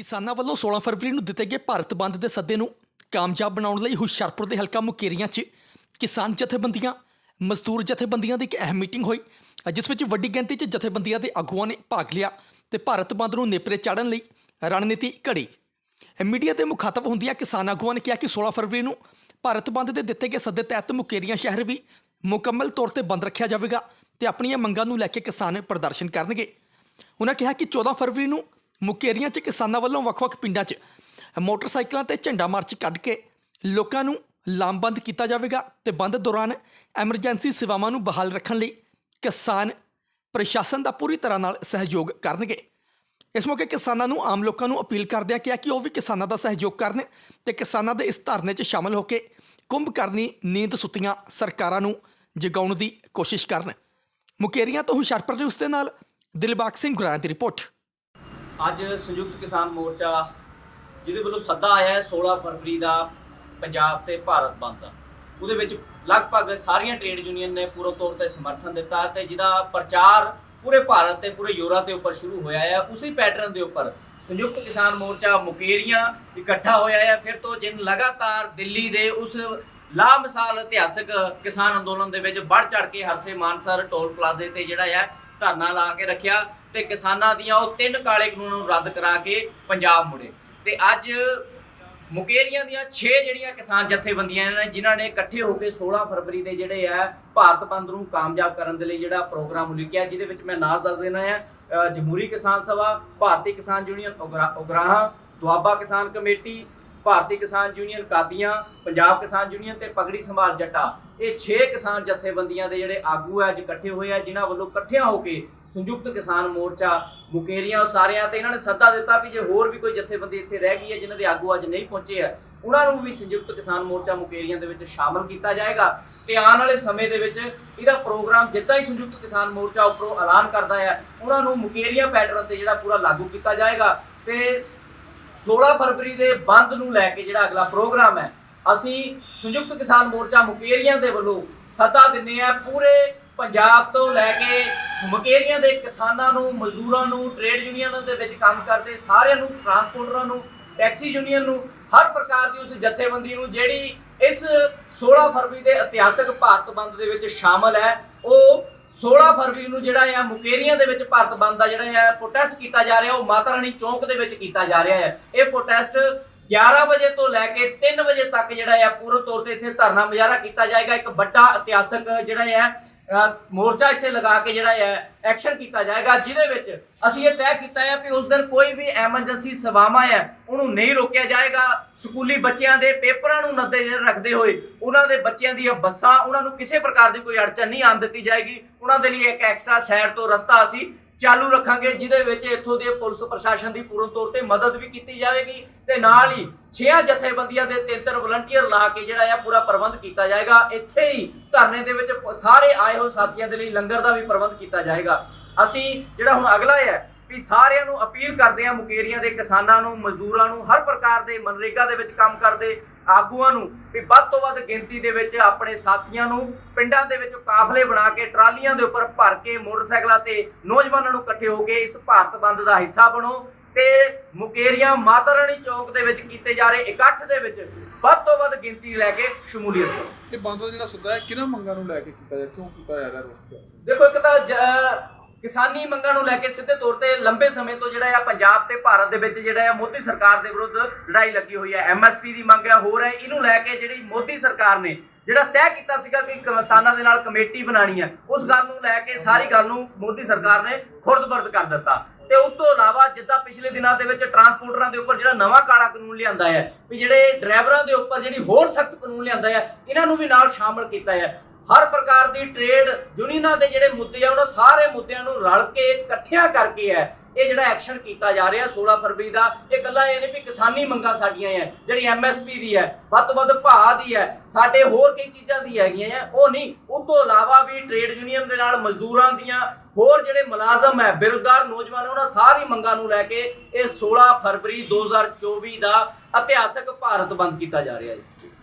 ਕਿਸਾਨਾਂ ਵੱਲੋਂ 16 ਫਰਵਰੀ ਨੂੰ ਦਿੱਤੇ ਗਏ ਭਾਰਤ ਬੰਦ ਦੇ ਸੱਦੇ ਨੂੰ ਕਾਮਯਾਬ ਬਣਾਉਣ ਲਈ ਹੁਸ਼ਿਆਰਪੁਰ ਦੇ ਹਲਕਾ ਮੁਕੇਰੀਆਂ 'ਚ ਕਿਸਾਨ ਜਥੇਬੰਦੀਆਂ, ਮਜ਼ਦੂਰ ਜਥੇਬੰਦੀਆਂ ਦੀ ਇੱਕ ਅਹਿਮ ਮੀਟਿੰਗ ਹੋਈ, ਜਿਸ ਵਿੱਚ ਵੱਡੀ ਗਿਣਤੀ 'ਚ ਜਥੇਬੰਦੀਆਂ ਦੇ ਆਗੂਆਂ ਨੇ ਭਾਗ ਲਿਆ ਤੇ ਭਾਰਤ ਬੰਦ ਨੂੰ ਨੇਪਰੇ ਚਾੜਨ ਲਈ ਰਣਨੀਤੀ ਘੜੀ। ਮੀਡੀਆ ਦੇ ਮੁਖਾਤਬ ਹੁੰਦਿਆਂ ਕਿਸਾਨ ਆਗੂਆਂ ਨੇ ਕਿਹਾ ਕਿ 16 ਫਰਵਰੀ ਨੂੰ ਭਾਰਤ ਬੰਦ ਦੇ ਦਿੱਤੇ ਗਏ ਸੱਦੇ ਤਹਿਤ ਮੁਕੇਰੀਆਂ ਸ਼ਹਿਰ ਵੀ ਮੁਕੰਮਲ ਤੌਰ ਤੇ ਬੰਦ ਰੱਖਿਆ ਜਾਵੇਗਾ ਤੇ ਆਪਣੀਆਂ ਮੰਗਾਂ ਨੂੰ ਲੈ ਕੇ ਕਿਸਾਨ ਪ੍ਰਦਰਸ਼ਨ ਕਰਨਗੇ। ਉਹਨਾਂ ਕਿਹਾ ਕਿ 14 ਫਰਵਰੀ ਨੂੰ ਮੁਕੇਰੀਆਂ 'ਚ ਕਿਸਾਨਾਂ ਵੱਲੋਂ ਵੱਖ-ਵੱਖ ਪਿੰਡਾਂ 'ਚ ਮੋਟਰਸਾਈਕਲਾਂ ਤੇ ਝੰਡਾ ਮਾਰਚ ਕੱਢ ਕੇ ਲੋਕਾਂ ਨੂੰ ਲਾਮਬੰਦ ਕੀਤਾ ਜਾਵੇਗਾ ਤੇ ਬੰਦ ਦੌਰਾਨ ਐਮਰਜੈਂਸੀ ਸੇਵਾਵਾਂ ਨੂੰ ਬਹਾਲ ਰੱਖਣ ਲਈ ਕਿਸਾਨ ਪ੍ਰਸ਼ਾਸਨ ਦਾ ਪੂਰੀ ਤਰ੍ਹਾਂ ਨਾਲ ਸਹਿਯੋਗ ਕਰਨਗੇ। ਇਸ ਮੌਕੇ ਕਿਸਾਨਾਂ ਨੂੰ ਆਮ ਲੋਕਾਂ ਨੂੰ ਅਪੀਲ ਕਰਦਿਆਂ ਕਿਹਾ ਕਿ ਉਹ ਵੀ ਕਿਸਾਨਾਂ ਦਾ ਸਹਿਯੋਗ ਕਰਨ ਤੇ ਕਿਸਾਨਾਂ ਦੇ ਇਸ ਧਰਨੇ 'ਚ ਸ਼ਾਮਲ ਹੋ ਕੇ ਕੁੰਭ ਕਰਨੀ ਨੀਂਦ ਸੁੱਤੀਆਂ ਸਰਕਾਰਾਂ ਨੂੰ ਜਗਾਉਣ ਦੀ ਕੋਸ਼ਿਸ਼ ਕਰਨ। ਮੁਕੇਰੀਆਂ ਤੋਂ ਹੁਸ਼ਿਆਰਪੁਰ ਦੇ ਉਸ ਦੇ ਨਾਲ ਦਿਲਬਾਗ ਸਿੰਘ ਗੁਰਾਂ ਦੀ ਰਿਪੋਰਟ। ਅੱਜ ਸੰਯੁਕਤ ਕਿਸਾਨ ਮੋਰਚਾ, ਜਿਹਦੇ ਵੱਲੋਂ ਸੱਦਾ ਆਇਆ ਹੈ 16 ਫਰਵਰੀ ਦਾ ਪੰਜਾਬ ਤੇ ਭਾਰਤ ਬੰਦ ਦਾ। ਉਹਦੇ ਵਿੱਚ ਲਗਭਗ ਸਾਰੀਆਂ ਟ੍ਰੇਡ ਯੂਨੀਅਨ ਨੇ ਪੂਰਨ ਤੌਰ ਤੇ ਸਮਰਥਨ ਦਿੱਤਾ ਤੇ ਜਿਹਦਾ ਪ੍ਰਚਾਰ ਪੂਰੇ ਭਾਰਤ ਤੇ, ਪੂਰੇ ਯੂਰਪ ਦੇ ਉੱਪਰ ਸ਼ੁਰੂ ਹੋਇਆ ਹੈ। ਉਸੇ ਪੈਟਰਨ ਦੇ ਉੱਪਰ ਸੰਯੁਕਤ ਕਿਸਾਨ ਮੋਰਚਾ ਮੁਕੇਰੀਆਂ ਇਕੱਠਾ ਹੋਇਆ ਹੈ। ਫਿਰ ਤੋਂ ਜਿਨ ਲਗਾਤਾਰ ਦਿੱਲੀ ਦੇ ਉਸ ਲਾਮਿਸਾਲ ਇਤਿਹਾਸਕ ਕਿਸਾਨ ਅੰਦੋਲਨ ਦੇ ਵਿੱਚ ਵੱਧ ਚੜ ਕੇ ਹਰਸੇ ਮਾਨਸਰ ਟੋਲ ਪਲਾਜ਼ੇ ਤੇ ਜਿਹੜਾ ਹੈ ਧਰਨਾ ਲਾ ਕੇ ਰੱਖਿਆ ਤੇ ਕਿਸਾਨਾਂ ਦੀਆਂ ਉਹ ਤਿੰਨ ਕਾਲੇ ਕਾਨੂੰਨਾਂ ਨੂੰ ਰੱਦ ਕਰਾ ਕੇ ਪੰਜਾਬ ਮੁੜੇ। ਤੇ ਅੱਜ ਮੁਕੇਰੀਆਂ ਦੀਆਂ 6 ਜਿਹੜੀਆਂ ਕਿਸਾਨ ਜਥੇਬੰਦੀਆਂ ਨੇ, ਜਿਨ੍ਹਾਂ ਨੇ ਇਕੱਠੇ ਹੋ ਕੇ 16 ਫਰਵਰੀ ਦੇ ਜਿਹੜੇ ਆ, ਭਾਰਤ ਬੰਦ ਨੂੰ ਕਾਮਯਾਬ ਕਰਨ ਦੇ ਲਈ ਜਿਹੜਾ ਪ੍ਰੋਗਰਾਮ ਉਲੀਕਿਆ ਜਿਹਦੇ ਵਿੱਚ ਮੈਂ ਨਾਮ ਦੱਸ ਦੇਣਾ ਹੈ ਜਮਹੂਰੀ ਕਿਸਾਨ ਸਭਾ, ਭਾਰਤੀ ਕਿਸਾਨ ਯੂਨੀਅਨ, ਉਗਰਾ- ਉਗਰਾਹਾਂ, ਦੁਆਬਾ ਕਿਸਾਨ ਕਮੇਟੀ ਭਾਰਤੀ ਕਿਸਾਨ ਯੂਨੀਅਨ, ਕਾਦੀਆਂ, ਪੰਜਾਬ ਕਿਸਾਨ ਯੂਨੀਅਨ ਤੇ ਪਗੜੀ ਸੰਭਾਲ ਜੱਟਾ। ਇਹ 6 ਕਿਸਾਨ ਜਥੇਬੰਦੀਆਂ ਦੇ ਜਿਹੜੇ ਆਗੂ ਆ, ਅੱਜ ਇਕੱਠੇ ਹੋਏ ਆ, ਜਿਨ੍ਹਾਂ ਵੱਲੋਂ ਇਕੱਠਿਆਂ ਹੋ ਕੇ ਸੰਯੁਕਤ ਕਿਸਾਨ ਮੋਰਚਾ, ਮੁਕੇਰੀਆਂ ਸਾਰਿਆਂ ਤੇ ਇਹਨਾਂ ਨੇ ਸੱਦਾ ਦਿੱਤਾ ਵੀ ਜੇ ਹੋਰ ਵੀ ਕੋਈ ਜਥੇਬੰਦੀ ਇੱਥੇ ਰਹਿ ਗਈ ਹੈ, ਜਿਨ੍ਹਾਂ ਦੇ ਆਗੂ ਅੱਜ ਨਹੀਂ ਪਹੁੰਚੇ ਆ, ਉਹਨਾਂ ਨੂੰ ਵੀ ਸੰਯੁਕਤ ਕਿਸਾਨ ਮੋਰਚਾ ਮੁਕੇਰੀਆਂ ਦੇ ਵਿੱਚ ਸ਼ਾਮਲ ਕੀਤਾ ਜਾਏਗਾ। ਤੇ ਆਉਣ ਵਾਲੇ ਸਮੇਂ ਦੇ ਵਿੱਚ ਇਹਦਾ ਪ੍ਰੋਗਰਾਮ ਜਿੱਦਾਂ ਹੀ ਸੰਯੁਕਤ ਕਿਸਾਨ ਮੋਰਚਾ ਉੱਪਰੋਂ ਐਲਾਨ ਕਰਦਾ ਹੈ ਉਹਨਾਂ ਨੂੰ ਮੁਕੇਰੀਆਂ ਪੈਟਰਨ ਤੇ ਜਿਹੜਾ ਪੂਰਾ ਲਾਗੂ ਕੀਤਾ ਜਾਏਗਾ। ਤੇ 16 ਫਰਵਰੀ ਦੇ ਬੰਦ ਨੂੰ ਲੈ ਕੇ ਜਿਹੜਾ ਅਗਲਾ ਪ੍ਰੋਗਰਾਮ ਹੈ, ਅਸੀਂ ਸੰਯੁਕਤ ਕਿਸਾਨ ਮੋਰਚਾ ਮੁਕੇਰੀਆਂ ਦੇ ਵੱਲੋਂ ਸੱਦਾ ਦਿੰਨੇ ਆ ਪੂਰੇ ਪੰਜਾਬ ਤੋਂ ਲੈ ਕੇ ਮੁਕੇਰੀਆਂ ਦੇ ਕਿਸਾਨਾਂ ਨੂੰ, ਮਜ਼ਦੂਰਾਂ ਨੂੰ ਟ੍ਰੇਡ ਯੂਨੀਅਨਾਂ ਦੇ ਵਿੱਚ ਕੰਮ ਕਰਦੇ ਸਾਰਿਆਂ ਨੂੰ ਟਰਾਂਸਪੋਰਟਰਾਂ ਨੂੰ ਟੈਕਸੀ ਯੂਨੀਅਨ ਨੂੰ, ਹਰ ਪ੍ਰਕਾਰ ਦੀ ਉਸ ਜਥੇਬੰਦੀ ਨੂੰ ਜਿਹੜੀ ਇਸ 16 ਫਰਵਰੀ ਦੇ ਇਤਿਹਾਸਕ ਭਾਰਤ ਬੰਦ ਦੇ ਵਿੱਚ ਸ਼ਾਮਲ ਹੈ, ਉਹ 16 ਫਰਵਰੀ ਨੂੰ ਜਿਹੜਾ ਆ ਮੁਕੇਰੀਆਂ ਦੇ ਵਿੱਚ ਭਾਰਤ ਬੰਦ ਦਾ ਜਿਹੜਾ ਹੈ ਪ੍ਰੋਟੈਸਟ ਕੀਤਾ ਜਾ ਰਿਹਾ, ਉਹ ਮਾਤਾ ਰਾਣੀ ਚੌਂਕ ਦੇ ਵਿੱਚ ਕੀਤਾ ਜਾ ਰਿਹਾ ਹੈ ਇਹ ਪ੍ਰੋਟੈਸਟ 11 ਵਜੇ ਤੋਂ ਲੈ ਕੇ 3 ਵਜੇ ਤੱਕ ਜਿਹੜਾ ਆ ਪੂਰਨ ਤੌਰ ਤੇ ਇੱਥੇ ਧਰਨਾ ਮੁਜ਼ਾਹਰਾ ਕੀਤਾ ਜਾਏਗਾ। ਇੱਕ ਵੱਡਾ ਇਤਿਹਾਸਕ ਜਿਹੜਾ ਹੈ ਮੋਰਚਾ ਇੱਥੇ ਲਗਾ ਕੇ ਜਿਹੜਾ ਹੈ ਐਕਸ਼ਨ ਕੀਤਾ ਜਾਏਗਾ। ਜਿਹਦੇ ਵਿੱਚ ਅਸੀਂ ਇਹ ਤੈਅ ਕੀਤਾ ਹੈ ਕਿ ਉਸ ਦਿਨ ਕੋਈ ਵੀ ਐਮਰਜੈਂਸੀ ਸੇਵਾਵਾਂ ਹੈ, ਉਹਨੂੰ ਨਹੀਂ ਰੋਕਿਆ ਜਾਏਗਾ। ਸਕੂਲੀ ਬੱਚਿਆਂ ਦੇ ਪੇਪਰਾਂ ਨੂੰ ਨਜ਼ਰ ਰੱਖਦੇ ਹੋਏ ਉਹਨਾਂ ਦੇ ਬੱਚਿਆਂ ਦੀਆਂ ਬੱਸਾਂ, ਉਹਨਾਂ ਨੂੰ ਕਿਸੇ ਪ੍ਰਕਾਰ ਦੀ ਕੋਈ ਅੜਚਨ ਨਹੀਂ ਆਉਣ ਦਿੱਤੀ ਜਾਏਗੀ। ਉਹਨਾਂ ਦੇ ਲਈ ਇੱਕ ਐਕਸਟਰਾ ਸਾਈਡ ਤੋਂ ਰਸਤਾ ਅਸੀਂ ਚਾਲੂ ਰੱਖਾਂਗੇ, ਜਿਹਦੇ ਵਿੱਚ ਇੱਥੋਂ ਦੇ ਪੁਲਿਸ ਪ੍ਰਸ਼ਾਸਨ ਦੀ ਪੂਰਨ ਤੌਰ ਤੇ ਮਦਦ ਵੀ ਕੀਤੀ ਜਾਵੇਗੀ ਤੇ ਨਾਲ ਹੀ ਛੇਆਂ ਜਥੇਬੰਦੀਆਂ ਦੇ ਤਿੰਨ ਤਿੰਨ ਵਲੰਟੀਅਰ ਲਾ ਕੇ ਜਿਹੜਾ ਆ ਪੂਰਾ ਪ੍ਰਬੰਧ ਕੀਤਾ ਜਾਏਗਾ। ਇੱਥੇ ਹੀ ਧਰਨੇ ਦੇ ਵਿੱਚ ਸਾਰੇ ਆਏ ਹੋਏ ਸਾਥੀਆਂ ਦੇ ਲਈ ਲੰਗਰ ਦਾ ਵੀ ਪ੍ਰਬੰਧ ਕੀਤਾ ਜਾਏਗਾ। ਅਸੀਂ ਜਿਹੜਾ ਹੁਣ ਅਗਲਾ ਹੈ ਵੀ ਸਾਰਿਆਂ ਨੂੰ ਅਪੀਲ ਕਰਦੇ ਆ ਮੁਕੇਰੀਆਂ ਦੇ ਕਿਸਾਨਾਂ ਨੂੰ, ਮਜ਼ਦੂਰਾਂ ਨੂੰ, ਹਰ ਪ੍ਰਕਾਰ ਦੇ ਮਨਰੇਗਾ ਦੇ ਵਿੱਚ ਕੰਮ ਕਰਦੇ ਆਗੂਆਂ ਨੂੰ ਵੀ ਵੱਧ ਤੋਂ ਵੱਧ ਗਿਣਤੀ ਦੇ ਵਿੱਚ ਆਪਣੇ ਸਾਥੀਆਂ ਨੂੰ ਪਿੰਡਾਂ ਦੇ ਵਿੱਚ ਕਾਫਲੇ ਬਣਾ ਕੇ ਟਰਾਲੀਆਂ ਦੇ ਉੱਪਰ ਭਰ ਕੇ ਮੋਟਰਸਾਈਕਲਾਂ ਤੇ ਨੌਜਵਾਨਾਂ ਨੂੰ ਇਕੱਠੇ ਹੋ ਕੇ ਇਸ ਭਾਰਤ ਬੰਦ ਦਾ ਹਿੱਸਾ ਬਣੋ ਤੇ ਮੁਕੇਰੀਆਂ ਮਾਤਾ ਰਾਣੀ ਚੌਕ ਦੇ ਵਿੱਚ ਕੀਤੇ ਜਾ ਰਹੇ ਇਕੱਠ ਦੇ ਵਿੱਚ ਵੱਧ ਤੋਂ ਵੱਧ ਗਿਣਤੀ ਲੈ ਕੇ ਸ਼ਮੂਲੀਅਤ ਕਰੋ। ਇਹ ਬੰਦ ਦਾ ਜਿਹੜਾ ਸੱਦਾ ਹੈ ਕਿਹਨਾਂ ਮੰਗਾਂ ਨੂੰ ਲੈ ਕੇ ਕੀਤਾ ਜਾ ਕਿਉਂ ਕੀਤਾ ਜਾ ਰਿਹਾ ਦੇਖੋ ਇੱਕ ਤਾਂ ਕਿਸਾਨੀ ਮੰਗਾਂ ਨੂੰ ਲੈ ਕੇ ਸਿੱਧੇ ਤੌਰ ਤੇ ਲੰਬੇ ਸਮੇਂ ਤੋਂ ਜਿਹੜਾ ਆ ਪੰਜਾਬ ਤੇ ਭਾਰਤ ਦੇ ਵਿੱਚ ਜਿਹੜਾ ਆ ਮੋਦੀ ਸਰਕਾਰ ਦੇ ਵਿਰੁੱਧ ਲੜਾਈ ਲੱਗੀ ਹੋਈ ਹੈ। ਐਮਐਸਪੀ ਦੀ ਮੰਗ ਹੈ ਹੋਰ ਹੈ, ਇਹਨੂੰ ਲੈ ਕੇ ਜਿਹੜੀ ਮੋਦੀ ਸਰਕਾਰ ਨੇ ਜਿਹੜਾ ਤੈਅ ਕੀਤਾ ਸੀਗਾ ਕਿ ਕਿਸਾਨਾਂ ਦੇ ਨਾਲ ਕਮੇਟੀ ਬਣਾਣੀ ਹੈ, ਉਸ ਗੱਲ ਨੂੰ ਲੈ ਕੇ ਸਾਰੀ ਗੱਲ ਨੂੰ ਮੋਦੀ ਸਰਕਾਰ ਨੇ ਖੁਰਦਬਰਦ ਕਰ ਦਿੱਤਾ। ਤੇ ਉਸ ਤੋਂ ਇਲਾਵਾ ਜਿੱਦਾਂ ਪਿਛਲੇ ਦਿਨਾਂ ਦੇ ਵਿੱਚ ਟਰਾਂਸਪੋਰਟਰਾਂ ਦੇ ਉੱਪਰ ਜਿਹੜਾ ਨਵਾਂ ਕਾਲਾ ਕਾਨੂੰਨ ਲਿਆਂਦਾ ਹੈ, ਵੀ ਜਿਹੜੇ ਡਰਾਈਵਰਾਂ ਦੇ ਉੱਪਰ ਜਿਹੜੀ ਹੋਰ ਸਖਤ ਕਾਨੂੰਨ ਲਿਆਂਦਾ ਹੈ, ਇਹਨਾਂ ਨੂੰ ਵੀ ਨਾਲ ਸ਼ਾਮਲ ਕੀਤਾ ਹੈ। ਹਰ ਪ੍ਰਕਾਰ ਦੀ ਟ੍ਰੇਡ ਯੂਨੀਅਨਾਂ ਦੇ ਜਿਹੜੇ ਮੁੱਦੇ ਆ, ਉਹਨਾਂ ਸਾਰੇ ਮੁੱਦਿਆਂ ਨੂੰ ਰਲ ਕੇ ਇਕੱਠਿਆਂ ਕਰਕੇ ਹੈ, ਇਹ ਜਿਹੜਾ ਐਕਸ਼ਨ ਕੀਤਾ ਜਾ ਰਿਹਾ 16 ਫਰਵਰੀ ਦਾ, ਇਹ ਗੱਲਾਂ ਇਹ ਨਹੀਂ ਵੀ ਕਿਸਾਨੀ ਮੰਗਾਂ ਸਾਡੀਆਂ ਹੈ ਜਿਹੜੀ ਐਮਐਸਪੀ ਦੀ ਹੈ, ਵੱਧ ਤੋਂ ਵੱਧ ਭਾਅ ਦੀ ਹੈ, ਸਾਡੇ ਹੋਰ ਕਈ ਚੀਜ਼ਾਂ ਦੀ ਹੈਗੀਆਂ ਹੈ ਉਹ ਨਹੀਂ ਉਸ ਤੋਂ ਇਲਾਵਾ ਵੀ ਟ੍ਰੇਡ ਯੂਨੀਅਨ ਦੇ ਨਾਲ ਮਜ਼ਦੂਰਾਂ ਦੀਆਂ ਹੋਰ ਜਿਹੜੇ ਮੁਲਾਜ਼ਮ ਹੈ, ਬੇਰੁਜ਼ਗਾਰ ਨੌਜਵਾਨ ਉਹਨਾਂ ਸਾਰੀ ਮੰਗਾਂ ਨੂੰ ਲੈ ਕੇ ਇਹ 16 ਫਰਵਰੀ 2024 ਦਾ ਇਤਿਹਾਸਕ ਭਾਰਤ ਬੰਦ ਕੀਤਾ ਜਾ ਰਿਹਾ ਹੈ